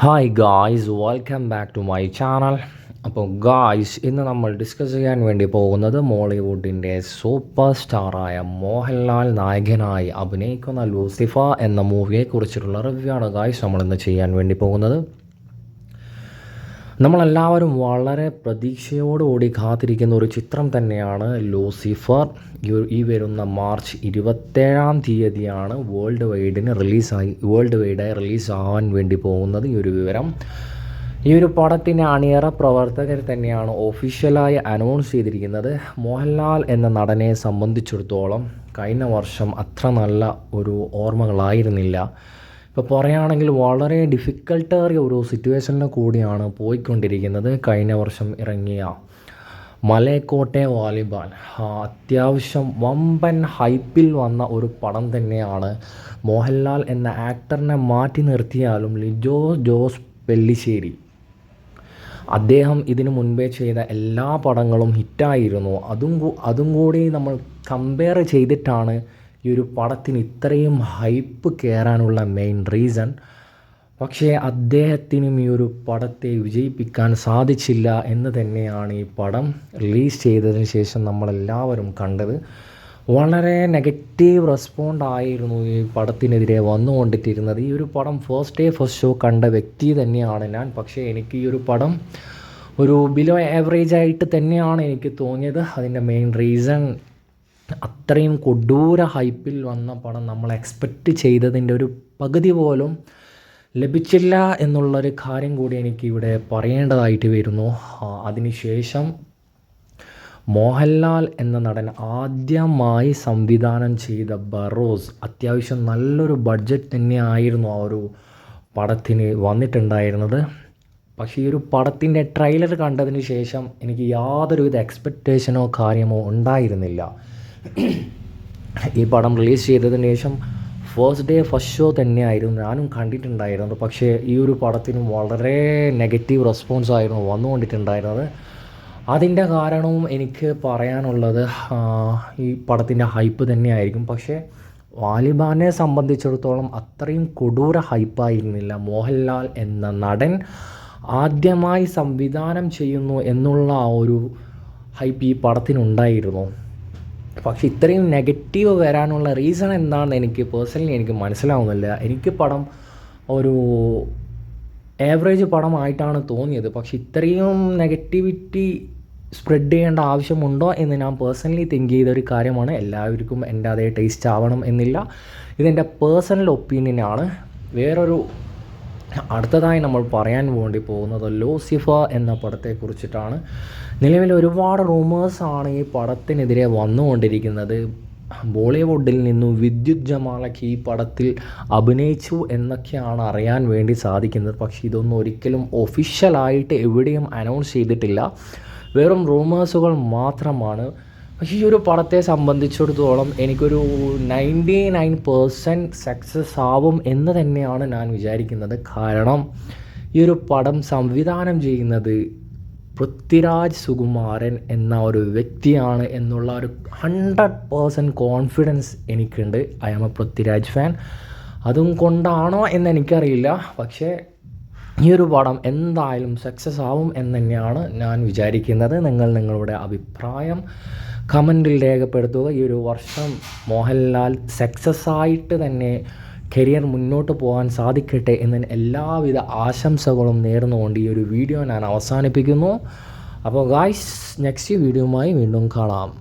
Hi guys welcome back to my channel അപ്പോൾ guys ഇന്ന് നമ്മൾ ഡിസ്കസ് ചെയ്യാൻ വേണ്ടി പോകുന്നത് മോളിവുഡിന്റെ സൂപ്പർ സ്റ്റാറായ മോഹൻലാൽ നായകനായി അഭിനയിക്കുന്ന ലൂസിഫ എന്ന മൂവിയെക്കുറിച്ചിട്ടുള്ള റിവ്യൂ ആണ് ഗായ്സ് നമ്മളിന്ന് ചെയ്യാൻ വേണ്ടി പോകുന്നത്. നമ്മളെല്ലാവരും വളരെ പ്രതീക്ഷയോടുകൂടി കാത്തിരിക്കുന്ന ഒരു ചിത്രം തന്നെയാണ് ലൂസിഫർ. ഈ- വരുന്ന മാർച്ച് ഇരുപത്തേഴാം തീയതിയാണ് വേൾഡ് വൈഡിന് റിലീസായി വേൾഡ് വൈഡായി റിലീസാവാൻ വേണ്ടി പോകുന്നത് ഈ ഒരു വിവരം. ഈ ഒരു പടത്തിന്റെ അണിയറ പ്രവർത്തകർ തന്നെയാണ് ഒഫീഷ്യലായി അനൗൺസ് ചെയ്തിരിക്കുന്നത്. മോഹൻലാൽ എന്ന നടനെ സംബന്ധിച്ചിടത്തോളം കഴിഞ്ഞ വർഷം അത്ര നല്ല ഒരു ഓർമ്മകളായിരുന്നില്ല. ഇപ്പോൾ പറയുകയാണെങ്കിൽ വളരെ ഡിഫിക്കൽട്ടേറിയ ഒരു സിറ്റുവേഷനിൽ കൂടിയാണ് പോയിക്കൊണ്ടിരിക്കുന്നത്. കഴിഞ്ഞ വർഷം ഇറങ്ങിയ മലയക്കോട്ടെ വാലിബാൻ ആ, അത്യാവശ്യം വമ്പൻ ഹൈപ്പിൽ വന്ന ഒരു പടം തന്നെയാണ് മോഹൻലാൽ എന്ന ആക്ടറിനെ മാറ്റി നിർത്തിയാലും ലിജോ ജോസ് പെല്ലിശ്ശേരി അദ്ദേഹം ഇതിനു മുൻപേ ചെയ്ത എല്ലാ പടങ്ങളും ഹിറ്റായിരുന്നു അതും അതും കൂടി നമ്മൾ കമ്പയർ ചെയ്തിട്ടാണ് ഈ ഒരു പടത്തിന് ഇത്രയും ഹൈപ്പ് കയറാനുള്ള മെയിൻ റീസൺ പക്ഷേ അദ്ദേഹത്തിനും ഈ ഒരു പടത്തെ വിജയിപ്പിക്കാൻ സാധിച്ചില്ല എന്ന് തന്നെയാണ് ഈ പടം റിലീസ് ചെയ്തതിന് ശേഷം നമ്മളെല്ലാവരും കണ്ടത്. വളരെ നെഗറ്റീവ് റെസ്പോണ്ടായിരുന്നു ഈ പടത്തിനെതിരെ വന്നുകൊണ്ടിട്ടിരുന്നത് ഈ ഒരു പടം ഫസ്റ്റ് ഡേ ഫസ്റ്റ് ഷോ കണ്ട വ്യക്തി തന്നെയാണ് ഞാൻ. പക്ഷേ എനിക്ക് ഈ ഒരു പടം ഒരു ബിലോ ആവറേജ് ആയിട്ട് തന്നെയാണ് എനിക്ക് തോന്നിയത്. അതിന്റെ മെയിൻ റീസൺ അത്രയും കൊടൂര ഹൈപ്പിൽ വന്ന പണം നമ്മൾ എക്സ്പെക്റ്റ് ചെയ്തതിന്റെ ഒരു പകുതി പോലും ലഭിച്ചില്ല എന്നുള്ളൊരു കാര്യം കൂടി എനിക്കിവിടെ പറയേണ്ടതായിട്ട് വരുന്നു. അതിനുശേഷം മോഹൻലാൽ എന്ന നടൻ ആദ്യമായി സംവിധാനം ചെയ്ത ബറോസ് അത്യാവശ്യം നല്ലൊരു ബഡ്ജറ്റ് തന്നെയായിരുന്നു ആ ഒരു പടത്തിന് വന്നിട്ടുണ്ടായിരുന്നത്. പക്ഷേ ഈ ഒരു പടത്തിന്റെ ട്രെയിലർ കണ്ടതിന് ശേഷം എനിക്ക് യാതൊരുവിധ എക്സ്പെക്റ്റേഷനോ കാര്യമോ ഉണ്ടായിരുന്നില്ല. ഈ പടം റിലീസ് ചെയ്തതിന് ശേഷം ഫസ്റ്റ് ഡേ ഫസ്റ്റ് ഷോ തന്നെയായിരുന്നു. ഞാനും കണ്ടിട്ടുണ്ടായിരുന്നത്. പക്ഷേ ഈ ഒരു പടത്തിന് വളരെ നെഗറ്റീവ് റെസ്പോൺസ് ആയിരുന്നു വന്നുകൊണ്ടിട്ടുണ്ടായിരുന്നത്. അതിന്റെ കാരണവും എനിക്ക് പറയാനുള്ളത് ഈ പടത്തിന്റെ ഹൈപ്പ് തന്നെയായിരിക്കും. പക്ഷേ വാലിബാനെ സംബന്ധിച്ചിടത്തോളം അത്രയും കൊടൂര ഹൈപ്പായിരുന്നില്ല മോഹൻലാൽ എന്ന നടൻ ആദ്യമായി സംവിധാനം ചെയ്യുന്നു എന്നുള്ള ആ ഒരു ഹൈപ്പ് ഈ പടത്തിനുണ്ടായിരുന്നു. പക്ഷെ ഇത്രയും നെഗറ്റീവ് വരാനുള്ള റീസൺ എന്താണെന്ന് എനിക്ക് പേഴ്സണലി എനിക്ക് മനസ്സിലാവുന്നില്ല. എനിക്ക് പടം ഒരു ആവറേജ് പടമായിട്ടാണ് തോന്നിയത്. പക്ഷേ ഇത്രയും നെഗറ്റിവിറ്റി സ്പ്രെഡ് ചെയ്യേണ്ട ആവശ്യമുണ്ടോ എന്ന് ഞാൻ പേഴ്സണലി തിങ്ക് ചെയ്ത ഒരു കാര്യമാണ്. എല്ലാവർക്കും എന്റെ അതേ ടേസ്റ്റ് ആവണം എന്നില്ല. ഇതെന്റെ പേഴ്സണൽ ഒപ്പീനിയനാണ് വേറൊരു അടുത്തതായി നമ്മൾ പറയാൻ വേണ്ടി പോകുന്നത് ലൂസിഫ എന്ന പടത്തെ കുറിച്ചിട്ടാണ്. നിലവിൽ ഒരുപാട് റൂമേഴ്സാണ് ഈ പടത്തിനെതിരെ വന്നുകൊണ്ടിരിക്കുന്നത്. ബോളിവുഡിൽ നിന്നും വിദ്യുത് ജമാലക്ക് ഈ പടത്തിൽ അഭിനയിച്ചു എന്നൊക്കെയാണ് അറിയാൻ വേണ്ടി സാധിക്കുന്നത്. പക്ഷേ ഇതൊന്നും ഒരിക്കലും ഒഫീഷ്യലായിട്ട് എവിടെയും അനൗൺസ് ചെയ്തിട്ടില്ല. വെറും റൂമേഴ്സുകൾ മാത്രമാണ് ഈ ഒരു പടത്തെ സംബന്ധിച്ചിടത്തോളം എനിക്കൊരു നയന്റി നയൻ പേഴ്സന്റ് സക്സസ് ആവും എന്ന് തന്നെയാണ് ഞാൻ വിചാരിക്കുന്നത്. കാരണം ഈ ഒരു പടം സംവിധാനം ചെയ്യുന്നത് പൃഥ്വിരാജ് സുകുമാരൻ എന്ന ഒരു വ്യക്തിയാണ് എന്നുള്ള ഒരു ഹൺഡ്രഡ് പേഴ്സന്റ് കോൺഫിഡൻസ് എനിക്കുണ്ട്. I am a Prithviraj fan അതും കൊണ്ടാണോ എന്ന് എനിക്കറിയില്ല. പക്ഷേ ഈ ഒരു പടം എന്തായാലും സക്സസ് ആവും എന്ന് തന്നെയാണ് ഞാൻ വിചാരിക്കുന്നത്. നിങ്ങൾ നിങ്ങളുടെ അഭിപ്രായം കമന്റിൽ രേഖപ്പെടുത്തുക. ഈ ഒരു വർഷം മോഹൻലാൽ സക്സസ് ആയിട്ട് തന്നെ കരിയർ മുന്നോട്ട് പോകാൻ സാധിക്കട്ടെ എന്ന് എല്ലാവിധ ആശംസകളും നേർന്നുകൊണ്ട് ഈ ഒരു വീഡിയോ ഞാൻ അവസാനിപ്പിക്കുന്നു. അപ്പോൾ ഗായ്സ് നെക്സ്റ്റ് വീഡിയോയുമായി വീണ്ടും കാണാം.